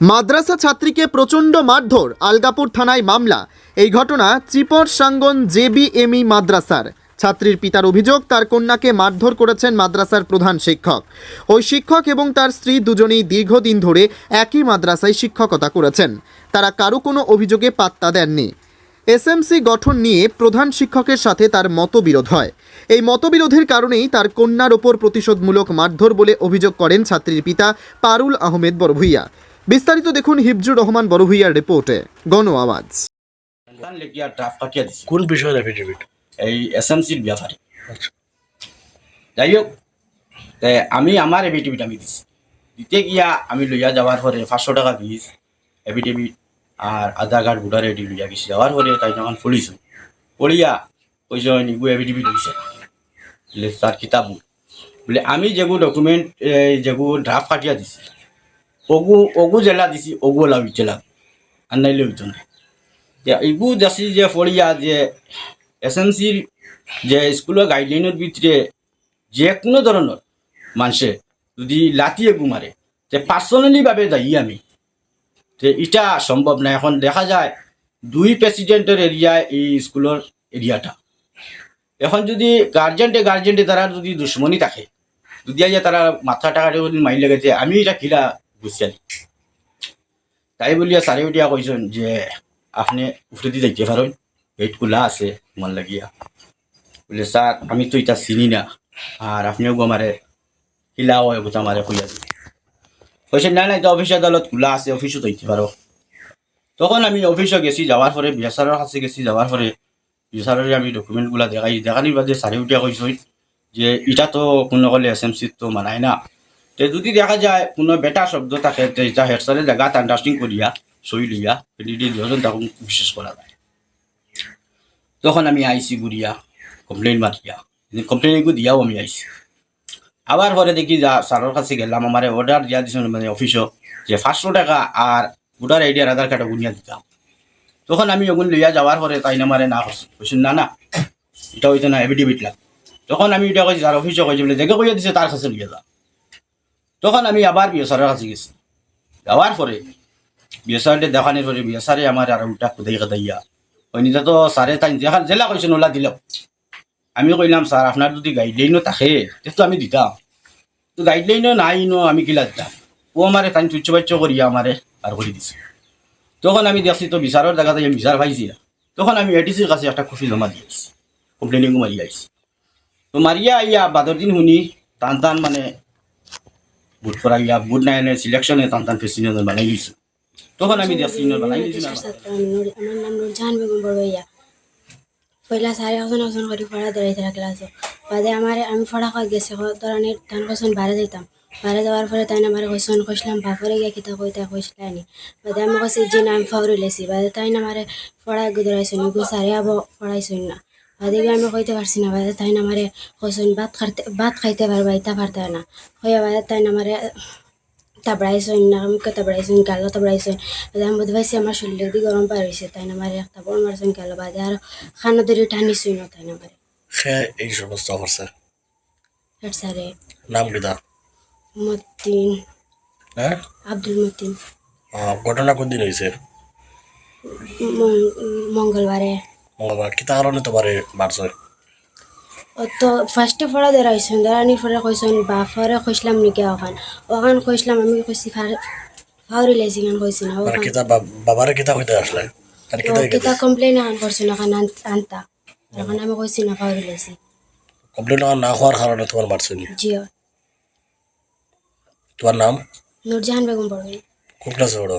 মাদ্রাসা ছাত্রীকে প্রচণ্ড মারধর, আলগাপুর থানায় মামলা। এই ঘটনা ত্রিপর সাঙ্গন জেবিএমই মাদ্রাসার। ছাত্রীর পিতার অভিযোগ, তার কন্যাকে মারধর করেছেন মাদ্রাসার প্রধান শিক্ষক। ওই শিক্ষক এবং তার স্ত্রী দুজনেই দীর্ঘদিন ধরে একই মাদ্রাসায় শিক্ষকতা করেছেন। তারা কারও কোনো অভিযোগে পাত্তা দেননি। এসএমসি গঠন নিয়ে প্রধান শিক্ষকের সাথে তার মতবিরোধ হয়। এই মতবিরোধের কারণেই তার কন্যার ওপর প্রতিশোধমূলক মারধর বলে অভিযোগ করেন ছাত্রীর পিতা পারুল আহমেদ বড়ভুইয়া। বিস্তারিত দেখুন হিফজুর রহমান বড়ভুইয়ার রিপোর্টে। গণ আওয়াজ। তার লেগিয়া ড্রাফট কাটিয়া দিছি। কোন বিষয়ের এফিডেভিট এই এসএমসির ব্যাপারে। আচ্ছা। যাই হোক তে আমি আমার এভিডেভিট আমি দিছি। দিতে গিয়া আমি লইয়া যাওয়ার পরে পাঁচশো টাকা ফিস এভিডেভিট আর আধার কার্ড ভোটার আইডি লইয়া গেছি। যাওয়ার পরে তাই যখন পড়িছো পড়িয়া কইস নিগু এভিডেভিট হয়েছে বলে তার কিতাব বলে আমি যেগু ডকুমেন্ট যেগু ড্রাফট কাটিয়া দিছি ওগু ওগু জেলা দিছি ওগু লাভ জেলা আর নাইলে হইতো না যে ইগু যাচ্ছি যে পড়িয়া যে এসএমসির যে স্কুলের গাইডলাইনের ভিতরে যে কোনো ধরনের মানুষে যদি লাতিয়ে গুমারে যে পার্সোনালি ভাবে দায়ী আমি যে এটা সম্ভব না এখন দেখা যায় দুই প্রেসিডেন্টের এরিয়ায় এই স্কুলের এরিয়াটা এখন যদি গার্জেন্টে গার্জেন্টে তারা যদি দুশ্মনী থাকে যদি তারা মাথা টাকা যদি মারি লেগেছে আমি এটা কিলা বুঝছি তাই বলিয়া চারি উঠিয়া কইছেন যে আপনি উঠে দিয়ে যাইতে পারেন গেট আছে মন লাগিয়া। বলে স্যার আমি তো চিনি না। আর আপনিও আমারে কিলা হয় গোটা আমারে কইয়া দিন কইছে না না এটা অফিস আদালত আছে অফিসও যাইতে পারো তখন আমি অফিসে গেছি যাওয়ার পরে বিয়াসারের কাছে গেছি যাওয়ার পরে বিয়াসারের আমি ডকুমেন্টগুলো দেখাই দেখানির বাদে চারি উঠিয়া কইছেন যে এটা তো কোনো কলে এস এম তো মানায় না? তে যদি দেখা যায়, কোনো বেটা শব্দ থাকে, তে এটা হেডসারের জায়গাত আন্ডারস্টিং করিয়া, সই লইয়া এডিডি দুজন তখন বিশেষ করা যায়। তখন আমি আইসি গুড়িয়া কমপ্লেন মারিয়া কমপ্লেন দিয়াও আমি আইসি। আবার পরে দেখি যা স্যারের কাছে গেলাম আমার অর্ডার দিয়া দিছিল মানে অফিসও যে পাঁচশো টাকা আর ভোটার আইডি আর আধার কার্ড গুনিয়া দিতাম তখন আমি ওগুন লইয়া যাওয়ার পরে তাই নামারে না কইছেন না না, এটা হইতো না এভিডেভিট লাগ। তখন আমি এটা কইছি তার অফিসও কইছি বলে দেখে কইয়া দিছে তার কাছে লিয়ে যা তখন আমি আবার বিএসআরের কাছে গেছি। যাওয়ার পরে বিএসআরটে দেখানোর পরে বিএসআরে আমার আর উল্টা খুদাই খাদাইয়া ওই নিজে তো স্যারে তাই দেখা জেলা কইছেন ওলা দিল। আমি কইলাম, স্যার, আপনার যদি গাইডলাইনও থাকে, তো আমি দিতাম। তো গাইডলাইনও নাই নো, আমি কিলা দিতাম? ও আমারে তাই তুচ্ছ বাচ্চ করিয়া আমারে আর করে দিছে। তখন আমি দেখছি তো বিচারের জায়গাতে আমি বিচার পাইছি। তখন আমি এডিসির কাছে একটা কপি জমা দিয়েছি কমপ্লেনিং মারি আইছি। তো মারিয়া আইয়া বাদর দিন শুনি টান টান মানে বুট করা ইয়া বুট নাই সিলেকশনে টান টান প্রেসিডেন্ট বানাই দিছো তখন আমি দেখছি ইনো বানাই না নুর- আমার নাম নুরজাহান বেগম বড়ইয়া পয়লা সারে হসন হসন করে পড়া দাঁড়াইছিল ক্লাসে বাদে আমার আমি পড়া কই গেছে ধরনের ধান কইসন বাইরে যাইতাম বাইরে যাওয়ার পরে তাই আমার কইসন কইসলাম বাপরে গিয়া কিতা কইতা কইসলানি বাদে আমি কইছি যে না আমি ফাউরি লেছি বাদে তাই আমার পড়া গুদরাইছন গু সারে আবো পড়াইছন না গিয়ে আমি কইতে পারছি না বাদে তাই আমারে কইসন ভাত খাইতে ভাত খাইতে পারবা ইতা পারতে না। হইয়া বাদে তাই আমারে তাবড়াইছেন না মুখে তাবড়াইছেন গালো তাবড়াইছেন আমি বোধ পাইছি আমার শরীরে দি গরম পার হয়েছে তাই না আমার একটা বড় মারছেন গেল বাদে আর খানো ধরে টানিছই না তাই না আমার। সে এই সমস্ত করছে হেড স্যারে? নাম কিতা মতিন। হ্যাঁ? আব্দুল মতিন। ঘটনা কোন দিন হয়েছে মঙ্গলবারে। মঙ্গলবার। কিতা কারণে তোমারে মারছে ও তো ফার্স্টে ফড়া ধরাইছেন ধরানির পরে কইছেন বাপরে কইসলাম নাকি ওখান ওখান কইসলাম আমি কইছি ফাউরি লেছি গান কইছি না মানে ওখান কিতা বাবারে কিতা হইতে আসলে আর কিতা কিতা কমপ্লেন এখন করছেন ওখান আন- আনতা। এখন আমি কইছি না ফাউরি লেছি কমপ্লেন না হওয়ার কারণে তোমার মারছে নি? জিও তোমার নাম? নুরজাহান বেগম পড়বে কোন ক্লাসে পড়ো